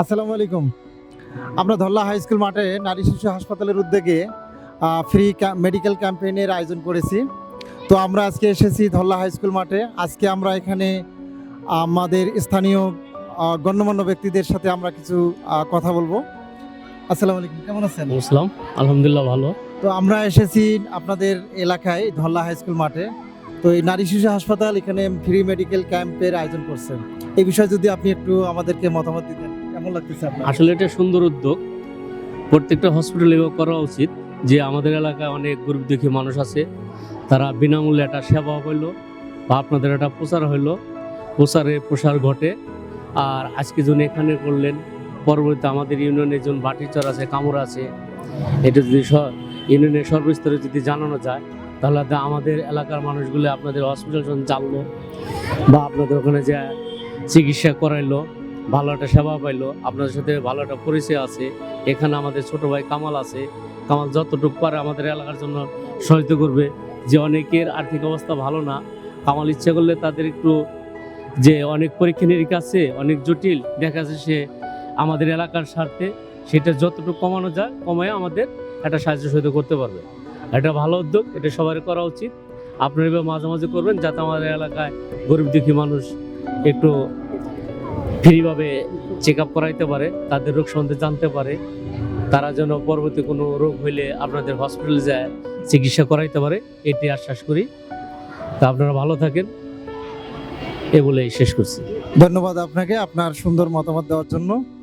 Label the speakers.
Speaker 1: আসসালামু আলাইকুম। আমরা ধল্লা হাই স্কুল মাঠে নারী শিশু হাসপাতালের উদ্যোগে ফ্রি মেডিকেল ক্যাম্পেইনের আয়োজন করেছি। তো আমরা আজকে এসেছি ধল্লা হাই স্কুল মাঠে। আজকে আমরা এখানে আমাদের স্থানীয় গণ্যমান্য ব্যক্তিদের সাথে আমরা কিছু কথা বলব। আসসালামু আলাইকুম কেমন আছেন?
Speaker 2: আসসালাম। আলহামদুলিল্লাহ ভালো।
Speaker 1: তো আমরা এসেছি আপনাদের এলাকায় ধল্লা হাই স্কুল মাঠে। তো এই নারী শিশু হাসপাতাল এখানে ফ্রি মেডিকেল ক্যাম্পের আয়োজন করছেন। এই বিষয়ে যদি আপনি একটু আমাদেরকে মতামত দিতেন
Speaker 2: আসলে এটা সুন্দর উদ্যোগ। প্রত্যেকটা হসপিটালে করা উচিত যে আমাদের এলাকায় অনেক গরিব দুঃখী মানুষ আছে, তারা বিনামূল্যে একটা সেবা হইল বা আপনাদের একটা প্রচার হইল। প্রচারে প্রসার ঘটে। আর আজকে যখন এখানে করলেন, পরবর্তীতে আমাদের ইউনিয়নের একজন বাটিচর আছে কামড় আছে। এটা যদি ইউনিয়নের সর্বস্তরে যদি জানানো যায়, তাহলে আমাদের এলাকার মানুষগুলো আপনাদের হসপিটাল যখন জানলো বা আপনাদের ওখানে যে চিকিৎসা করাইলো। ভালো একটা সেবা পাইলো। আপনাদের সাথে ভালো একটা পরিচয় আছে। এখানে আমাদের ছোট ভাই কামাল আছে। কামাল যতটুকু পারে আমাদের এলাকার জন্য সহায়তা করবে। যে অনেকের আর্থিক অবস্থা ভালো না, কামাল ইচ্ছা করলে তাদের একটু যে অনেক পরীক্ষা নিরীক্ষা আছে, অনেক জটিল, দেখা যাচ্ছে সে আমাদের এলাকার স্বার্থে সেটা যতটুকু কমানো যায়, কমায় আমাদের একটা সাহায্য সহায়তা করতে পারবে। এটা ভালো উদ্যোগ, এটা সবার করা উচিত। আপনারা মাঝে মাঝে করবেন যাতে আমাদের এলাকায় গরিব দুঃখী মানুষ একটু ফ্রিভাবে চেক আপ করাইতে পারে, তাদের রোগ সম্বন্ধে জানতে পারে, তারা যেন পরবর্তী কোনো রোগ হইলে আপনাদের হসপিটালে যায়, চিকিৎসা করাইতে পারে, এটি আশ্বাস করি। তা আপনারা ভালো থাকেন। এ বলেই শেষ করছি।
Speaker 1: ধন্যবাদ আপনাকে আপনার সুন্দর মতামত দেওয়ার জন্য।